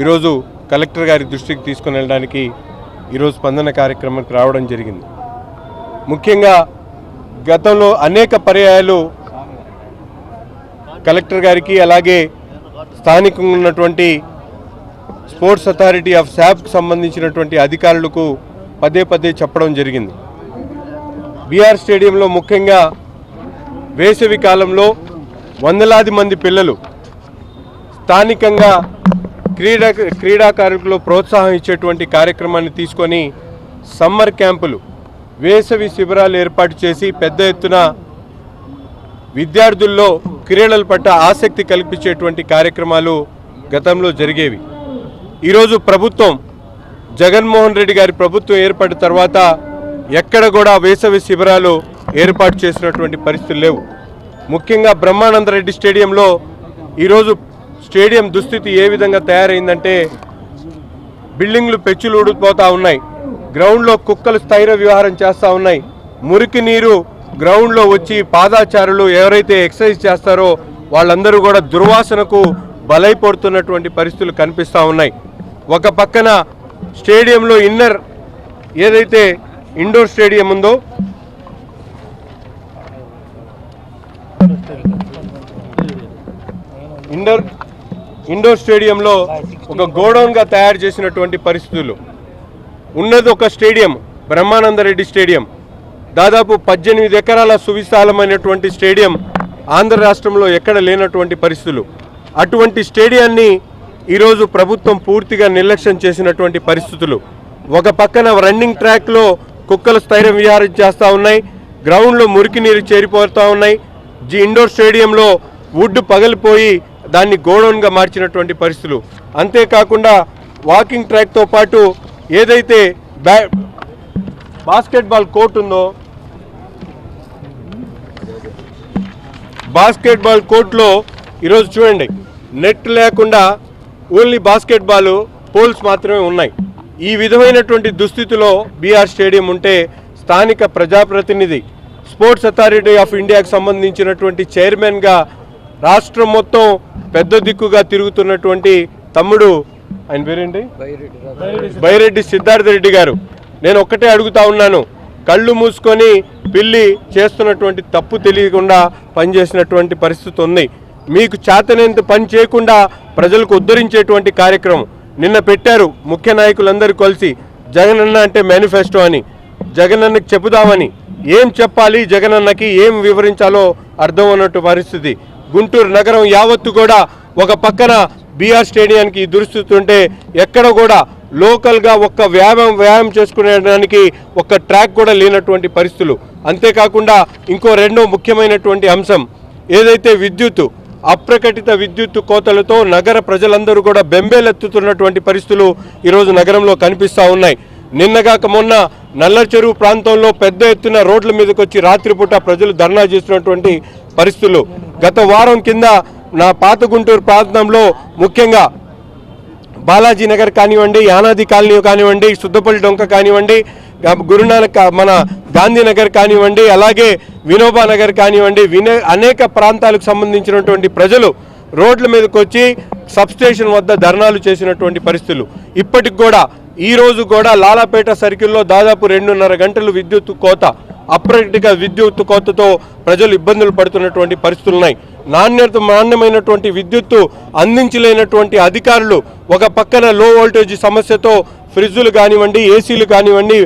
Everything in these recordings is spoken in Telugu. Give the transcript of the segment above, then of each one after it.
ఈరోజు కలెక్టర్ గారి దృష్టికి తీసుకుని వెళ్ళడానికి ఈరోజు స్పందన కార్యక్రమానికి రావడం జరిగింది. ముఖ్యంగా గతంలో అనేక పర్యాయాలు కలెక్టర్ గారికి అలాగే స్థానికంగా ఉన్నటువంటి స్పోర్ట్స్ అథారిటీ ఆఫ్ శాప్కి సంబంధించినటువంటి అధికారులకు పదే పదే చెప్పడం జరిగింది. బీఆర్ స్టేడియంలో ముఖ్యంగా వేసవి కాలంలో వందలాది మంది పిల్లలు స్థానికంగా క్రీడా క్రీడాకారులకు ప్రోత్సాహం ఇచ్చేటువంటి కార్యక్రమాన్ని తీసుకొని సమ్మర్ క్యాంపులు వేసవి శిబిరాలు ఏర్పాటు చేసి పెద్ద ఎత్తున విద్యార్థుల్లో క్రీడల పట్ల ఆసక్తి కల్పించేటువంటి కార్యక్రమాలు గతంలో జరిగేవి. ఈరోజు ప్రభుత్వం జగన్మోహన్ రెడ్డి గారి ప్రభుత్వం ఏర్పడిన తర్వాత ఎక్కడ కూడా వేసవి శిబిరాలు ఏర్పాటు చేసినటువంటి పరిస్థితులు లేవు. ముఖ్యంగా బ్రహ్మానందరెడ్డి స్టేడియంలో ఈరోజు స్టేడియం దుస్థితి ఏ విధంగా తయారైందంటే బిల్డింగ్లు పెచ్చులు ఊడిపోతూ ఉన్నాయి. గ్రౌండ్లో కుక్కలు స్థైర్య వ్యవహారం చేస్తూ ఉన్నాయి. మురికి నీరు గ్రౌండ్లో వచ్చి పాదాచారులు ఎవరైతే ఎక్సర్సైజ్ చేస్తారో వాళ్ళందరూ కూడా దుర్వాసనకు బలైపడుతున్నటువంటి పరిస్థితులు కనిపిస్తూ ఉన్నాయి. ఒక పక్కన స్టేడియంలో ఇన్నర్ ఏదైతే ఇండోర్ స్టేడియం ఉందో ఇండోర్ ఇండోర్ స్టేడియంలో ఒక గోడౌన్గా తయారు చేసినటువంటి పరిస్థితులు. ఉన్నది ఒక స్టేడియం బ్రహ్మానందరెడ్డి స్టేడియం. దాదాపు పద్దెనిమిది ఎకరాల సువిశాలమైనటువంటి స్టేడియం ఆంధ్ర రాష్ట్రంలో ఎక్కడ లేనటువంటి పరిస్థితులు. అటువంటి స్టేడియాన్ని ఈరోజు ప్రభుత్వం పూర్తిగా నిర్లక్ష్యం చేసినటువంటి పరిస్థితులు. ఒక పక్కన రన్నింగ్ ట్రాక్లో కుక్కలు స్థైర్యం విహారం చేస్తూ ఉన్నాయి గ్రౌండ్లో మురికి నీరు చేరిపోతూ ఉన్నాయి. జీ ఇండోర్ స్టేడియంలో వుడ్ పగిలిపోయి దాన్ని గోడౌన్గా మార్చినటువంటి పరిస్థితులు. అంతేకాకుండా వాకింగ్ ట్రాక్తో పాటు ఏదైతే బ్యా బాస్కెట్బాల్ కోర్ట్ ఉందో బాస్కెట్బాల్ కోర్టులో ఈరోజు చూడండి నెట్ లేకుండా ఓన్లీ బాస్కెట్బాల్ పోల్స్ మాత్రమే ఉన్నాయి. ఈ విధమైనటువంటి దుస్థితిలో బీఆర్ స్టేడియం ఉంటే స్థానిక ప్రజాప్రతినిధి స్పోర్ట్స్ అథారిటీ ఆఫ్ ఇండియాకు సంబంధించినటువంటి చైర్మన్గా రాష్ట్రం మొత్తం పెద్ద దిక్కుగా తిరుగుతున్నటువంటి తమ్ముడు ఆయన పేరేంటి? బైరెడ్డి సిద్ధార్థ రెడ్డి గారు. నేను ఒక్కటే అడుగుతా ఉన్నాను. కళ్ళు మూసుకొని పిల్లి చేస్తున్నటువంటి తప్పు తెలియకుండా పనిచేసినటువంటి పరిస్థితి ఉంది. మీకు చేతనేంత పని చేయకుండా ప్రజలకు ఉద్ధరించేటువంటి కార్యక్రమం నిన్న పెట్టారు ముఖ్య నాయకులందరూ కలిసి జగనన్న అంటే మేనిఫెస్టో అని. జగనన్నకి చెబుదామని ఏం చెప్పాలి? జగనన్నకి ఏం వివరించాలో అర్థం అన్నట్టు పరిస్థితి. గుంటూరు నగరం యావత్తు కూడా ఒక పక్కన బీఆర్ స్టేడియానికి దురుస్తుంటే ఎక్కడ కూడా లోకల్గా ఒక్క వ్యాయామం వ్యాయామం చేసుకునేదానికి ఒక్క ట్రాక్ కూడా లేనటువంటి పరిస్థితులు. అంతేకాకుండా ఇంకో రెండో ముఖ్యమైనటువంటి అంశం ఏదైతే విద్యుత్ అప్రకటిత విద్యుత్తు కోతలతో నగర ప్రజలందరూ కూడా బెంబేలెత్తుతున్నటువంటి పరిస్థితులు ఈరోజు నగరంలో కనిపిస్తూ ఉన్నాయి. నిన్నగాక మొన్న నల్ల చెరువు ప్రాంతంలో పెద్ద ఎత్తున రోడ్ల మీదకి వచ్చి రాత్రిపూట ప్రజలు ధర్నా చేస్తున్నటువంటి పరిస్థితులు. గత వారం కింద నా పాత గుంటూరు ప్రాంతంలో ముఖ్యంగా బాలాజీ నగర్ కానివ్వండి యానాది కాలనీ కానివ్వండి సుద్దపల్లి డొంక కానివ్వండి గురునానక్ మన గాంధీనగర్ కానివ్వండి అలాగే వినోబా నగర్ కానివ్వండి వినే అనేక ప్రాంతాలకు సంబంధించినటువంటి ప్రజలు రోడ్ల మీదకి వచ్చి సబ్స్టేషన్ వద్ద ధర్నాలు చేసినటువంటి పరిస్థితులు. ఇప్పటికి కూడా ఈ రోజు కూడా లాలాపేట సర్కిల్లో దాదాపు రెండున్నర గంటలు విద్యుత్ కోత అప్రకటిక విద్యుత్ కోతతో ప్రజలు ఇబ్బందులు పడుతున్నటువంటి పరిస్థితులు ఉన్నాయి నాణ్యత నాణ్యమైనటువంటి విద్యుత్తు అందించలేనటువంటి అధికారులు ఒక పక్కన లో వోల్టేజ్ సమస్యతో ఫ్రిడ్జులు కానివ్వండి ఏసీలు కానివ్వండి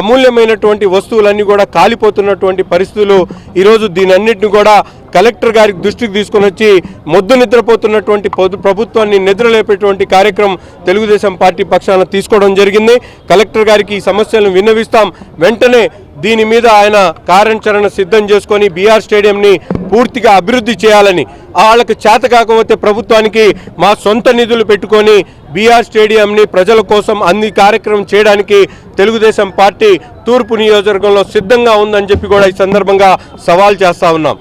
అమూల్యమైనటువంటి వస్తువులన్నీ కూడా కాలిపోతున్నటువంటి పరిస్థితులు. ఈరోజు దీనన్నిటిని కూడా కలెక్టర్ గారికి దృష్టికి తీసుకొని వచ్చి మొద్దు నిద్రపోతున్నటువంటి ప్రభుత్వాన్ని నిద్రలేపేటువంటి కార్యక్రమం తెలుగుదేశం పార్టీ పక్షాన తీసుకోవడం జరిగింది. కలెక్టర్ గారికి ఈ సమస్యలను విన్నవిస్తాం. వెంటనే దీని మీద ఆయన కార్యాచరణ సిద్ధం చేసుకొని బీఆర్ స్టేడియంని పూర్తిగా అభివృద్ధి చేయాలని వాళ్ళకి చేత కాకపోతే ప్రభుత్వానికి మా సొంత నిధులు పెట్టుకొని బీఆర్ స్టేడియంని ప్రజల కోసం అన్ని కార్యక్రమం చేయడానికి తెలుగుదేశం పార్టీ తూర్పు నియోజకవర్గంలో సిద్ధంగా ఉందని చెప్పి కూడా ఈ సందర్భంగా సవాల్ చేస్తా ఉన్నాం.